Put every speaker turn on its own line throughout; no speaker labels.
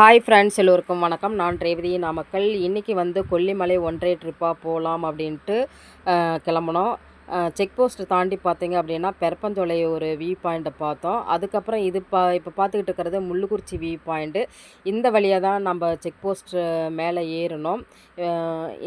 Hi friends எல்லோருக்கும் வணக்கம். நான் ரேவதி நாமக்கல் இன்றைக்கி வந்து கொல்லிமலை ஒன்றே ட்ரிப்பாக போகலாம் அப்படின்ட்டு கிளம்புனோம். செக் போஸ்ட் தாண்டி பார்த்தீங்க அப்படின்னா பெரப்பந்தொலை ஒரு வியூ பாயிண்ட்டை பார்த்தோம். அதுக்கப்புறம் இது பா இப்போ பார்த்துக்கிட்டு இருக்கிறது முள்ளுக்குறிச்சி வியூ பாயிண்ட்டு இந்த வழியாக தான் நம்ம செக் போஸ்ட்டு மேலே ஏறணும்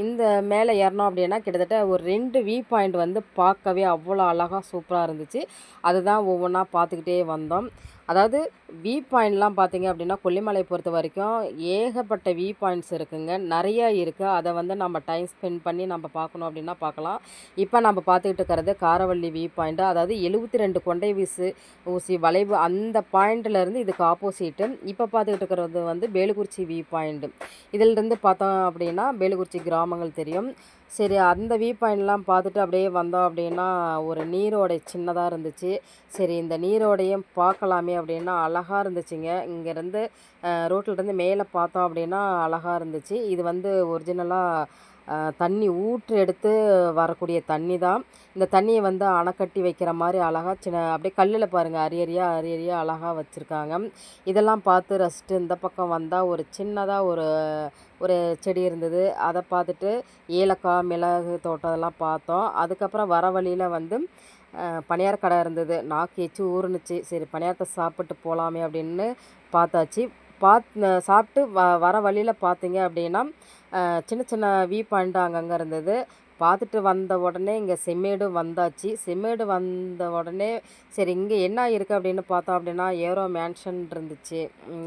இந்த மேலே ஏறினோம் அப்படின்னா கிட்டத்தட்ட ஒரு ரெண்டு வியூ பாயிண்ட் வந்து பார்க்கவே அவ்வளோ அழகாக சூப்பராக இருந்துச்சு. அதுதான் ஒவ்வொன்றா பார்த்துக்கிட்டே வந்தோம். அதாவது வியூ பாயிண்ட்லாம் பார்த்தீங்க அப்படின்னா கொல்லிமலை பொறுத்த வரைக்கும் ஏகப்பட்ட வியூ பாயிண்ட்ஸ் இருக்குங்க. நிறைய இருக்குது அதை வந்து நம்ம டைம் ஸ்பெண்ட் பண்ணி நம்ம பார்க்கணும் அப்படின்னா பார்க்கலாம். இப்போ நம்ம பார்த்துக்கிட்டு இருக்கிறது காரவள்ளி வியூ பாயிண்ட்டு அதாவது எழுபத்தி ரெண்டு கொண்டை வீசு ஊசி வளைவு அந்த பாயிண்ட்லேருந்து இதுக்கு ஆப்போசிட்டு இப்போ பார்த்துக்கிட்டு இருக்கிறது வந்து பேலுக்குறிச்சி வியூ பாயிண்ட்டு இதிலிருந்து பார்த்தோம் அப்படின்னா பேலுக்குறிச்சி கிராமங்கள் தெரியும். சரி அந்த வியூ பாயிண்ட்லாம் பார்த்துட்டு அப்படியே வந்தோம் அப்படின்னா ஒரு நீரோடை சின்னதாக இருந்துச்சு. சரி இந்த நீரோடையும் பார்க்கலாமே அப்படின்னா அழகாக இருந்துச்சுங்க. இங்கேருந்து ரோட்டிலேருந்து மேலே பார்த்தோம் அப்படின்னா அழகாக இருந்துச்சு. இது வந்து ஒரிஜினலாக தண்ணி ஊற்று எடுத்து வரக்கூடிய தண்ணி தான். இந்த தண்ணியை வந்து அணைக்கட்டி வைக்கிற மாதிரி அழகாக சின்ன அப்படியே கல்லில் பாருங்கள் அரியறியாக அரியறியாக அழகாக வச்சுருக்காங்க. இதெல்லாம் பார்த்து ரசிட்டு இந்த பக்கம் வந்தால் ஒரு சின்னதாக ஒரு ஒரு செடி இருந்தது. அதை பார்த்துட்டு ஏலக்காய் மிளகு தோட்டம் அதெல்லாம் பார்த்தோம். அதுக்கப்புறம் வர வழியில் வந்து பணியார் கடை இருந்தது. நாக்கு எச்சு ஊறுனுச்சு. சரி பணியாரத்தை சாப்பிட்டு போகலாமே அப்படின்னு பார்த்தாச்சு. பாத் சாப்பிட்டு வ வர வழியில் பார்த்தீங்க அப்படின்னா சின்ன சின்ன வியூ பாயிண்ட் அங்கங்கே இருந்தது. பார்த்துட்டு வந்த உடனே இங்கே செம்மேடு வந்தாச்சு. செம்மேடு வந்த உடனே சரி இங்கே என்ன இருக்குது அப்படின்னு பார்த்தோம் அப்படின்னா ஏரோ மேன்ஷன் இருந்துச்சு.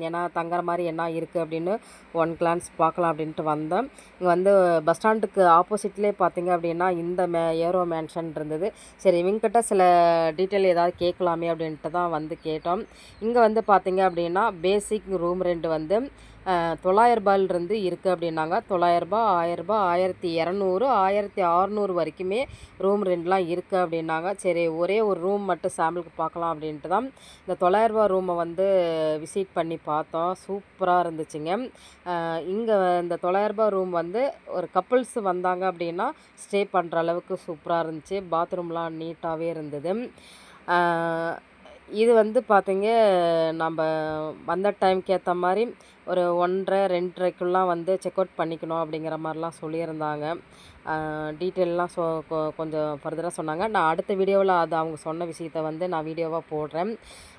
ஏன்னா தங்குற மாதிரி என்ன இருக்குது அப்படின்னு ஒன் கிளான்ஸ் பார்க்கலாம் அப்படின்ட்டு வந்தோம். இங்கே வந்து பஸ் ஸ்டாண்டுக்கு ஆப்போசிட்லேயே பார்த்தீங்க அப்படின்னா இந்த மே ஏரோ மேன்ஷன் இருந்தது. சரி இவங்ககிட்ட சில டீட்டெயில் ஏதாவது கேட்கலாமே அப்படின்ட்டு தான் வந்து கேட்டோம். இங்கே வந்து பார்த்தீங்க அப்படின்னா பேசிக் ரூம் ரெண்ட் வந்து தொள்ளாயிரரூபாயிலிருந்து இருக்குது அப்படின்னாங்க. தொள்ளாயிரரூபா ஆயிரரூபா ஆயிரத்தி இரநூறு ஆயிரத்தி அறநூறு வரைக்குமே ரூம் ரெண்டெலாம் இருக்குது அப்படின்னாங்க. சரி ஒரே ஒரு ரூம் மட்டும் சாம்பிளுக்கு பார்க்கலாம் அப்படின்ட்டு தான் இந்த தொள்ளாயிரரூபா ரூமை வந்து விசிட் பண்ணி பார்த்தோம். சூப்பராக இருந்துச்சுங்க. இங்கே இந்த தொள்ளாயிரரூபா ரூம் வந்து ஒரு கப்புள்ஸ் வந்தாங்க அப்படின்னா ஸ்டே பண்ணுற அளவுக்கு சூப்பராக இருந்துச்சு. பாத்ரூம்லாம் நீட்டாகவே இருந்தது. இது வந்து பார்த்தீங்க நம்ம வந்த டைம்க்கு ஏற்ற மாதிரி ஒரு ஒன்றரை ரெண்டரைக்குலாம் வந்து செக் அவுட் பண்ணிக்கணும் அப்படிங்கிற மாதிரிலாம் சொல்லியிருந்தாங்க. டீட்டெயிலெலாம் சொ கொ- கொஞ்சம் ஃபர்தராக சொன்னாங்க. நான் அடுத்த வீடியோவில் அது அவங்க சொன்ன விஷயத்த வந்து நான் வீடியோவாக போடுறேன்.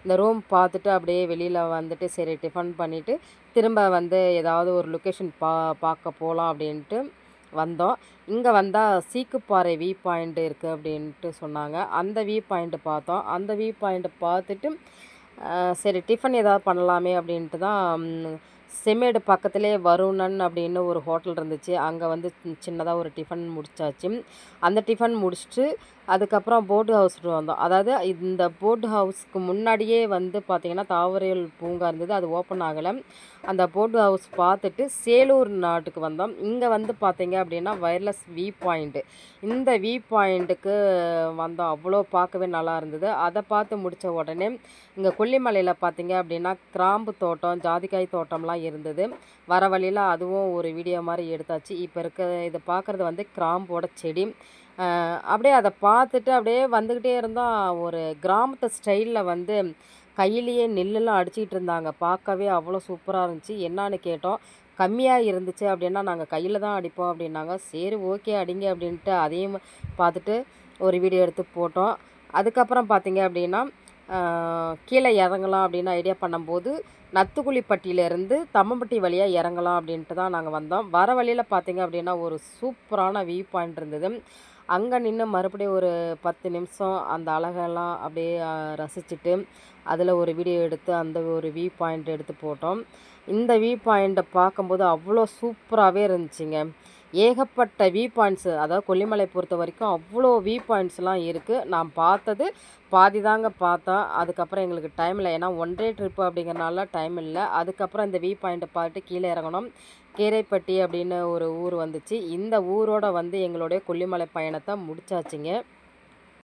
இந்த ரூம் பார்த்துட்டு அப்படியே வெளியில் வந்துட்டு சரி டிஃபன் பண்ணிவிட்டு திரும்ப வந்து ஏதாவது ஒரு லொக்கேஷன் பா பார்க்க போகலாம் அப்படின்ட்டு வந்தோம். இங்கே வந்தால் சீக்குப்பாறை வியூ பாயிண்ட் இருக்குது அப்படின்ட்டு சொன்னாங்க. அந்த வியூ பாயிண்ட்டு பார்த்தோம். அந்த வியூ பாயிண்ட்டை பார்த்துட்டு சரி டிஃபன் ஏதாவது பண்ணலாமே அப்படின்ட்டு தான் ம், செம்மேடு பக்கத்திலே வருணன் அப்படின்னு ஒரு ஹோட்டல் இருந்துச்சு. அங்கே வந்து சின்னதாக ஒரு டிஃபன் முடிச்சாச்சு. அந்த டிஃபன் முடிச்சுட்டு அதுக்கப்புறம் போட் ஹவுஸ்க்கு வந்தோம். அதாவது இந்த போட் ஹவுஸ்க்கு முன்னாடியே வந்து பார்த்திங்கன்னா தாவரியல் பூங்கா இருந்தது. அது ஓப்பன் ஆகலை. அந்த போட் ஹவுஸ் பார்த்துட்டு சேலூர் நாட்டுக்கு வந்தோம். இங்கே வந்து பார்த்திங்க அப்படின்னா வயர்லெஸ் வியூ பாயிண்ட்டு இந்த வியூ பாயிண்ட்டுக்கு வந்தோம். அவ்வளோ பார்க்கவே நல்லா இருந்தது. அதை பார்த்து முடித்த உடனே இங்கே கொல்லிமலையில் பார்த்தீங்க அப்படின்னா கிராம்பு தோட்டம் ஜாதிக்காய் தோட்டம்லாம் இருந்தது. வர வழியில் அதுவும் ஒரு வீடியோ மாதிரி எடுத்தாச்சு. இப்போ இருக்க இதை பார்க்குறது வந்து கிராம்போட செடி. அப்படியே அதை பார்த்துட்டு அப்படியே வந்துக்கிட்டே இருந்தோம். ஒரு கிராமத்து ஸ்டைலில் வந்து கையிலேயே நெல்லெல்லாம் அடிச்சுக்கிட்டு இருந்தாங்க. பார்க்கவே அவ்வளோ சூப்பராக இருந்துச்சு. என்னான்னு கேட்டோம். கம்மியாக இருந்துச்சு அப்படின்னா நாங்கள் கையில் தான் அடிப்போம் அப்படின்னாங்க. சரி ஓகே அடிங்க அப்படின்ட்டு அதையும் பார்த்துட்டு ஒரு வீடியோ எடுத்து போட்டோம். அதுக்கப்புறம் பார்த்தீங்க அப்படின்னா கீழே இறங்கலாம் அப்படின்னு ஐடியா பண்ணும்போது நத்துக்குழிப்பட்டியிலேருந்து தம்மம்பட்டி வழியாக இறங்கலாம் அப்படின்ட்டு தான் நாங்கள் வந்தோம். வர வழியில் பார்த்தீங்க அப்படின்னா ஒரு சூப்பரான வியூ பாயிண்ட் இருந்தது. அங்கே நின்று மறுபடியும் ஒரு பத்து நிமிஷம் அந்த அழகெல்லாம் அப்படியே ரசிச்சுட்டு அதில் ஒரு வீடியோ எடுத்து அந்த ஒரு வியூ பாயிண்ட் எடுத்து போட்டோம். இந்த வியூ பாயிண்ட்டை பார்க்கும்போது அவ்வளோ சூப்பராகவே இருந்துச்சுங்க. ஏகப்பட்ட வியூ பாயிண்ட்ஸு அதாவது கொல்லிமலை பொறுத்த வரைக்கும் அவ்வளோ வியூ பாயிண்ட்ஸ்லாம் இருக்குது நான் பார்த்தது பாதி தாங்க பார்த்தோம் அதுக்கப்புறம் எங்களுக்கு டைம் இல்லை. ஏன்னா ஒன் டே ட்ரிப்பு அப்படிங்கிறனால டைம் இல்லை. அதுக்கப்புறம் இந்த வியூ பாயிண்ட்டை பார்த்துட்டு கீழே இறங்கணும். கீரைப்பட்டி அப்படின்னு ஒரு ஊர் வந்துச்சு. இந்த ஊரோட வந்து எங்களுடைய கொல்லிமலை பயணத்தை முடிச்சாச்சுங்க.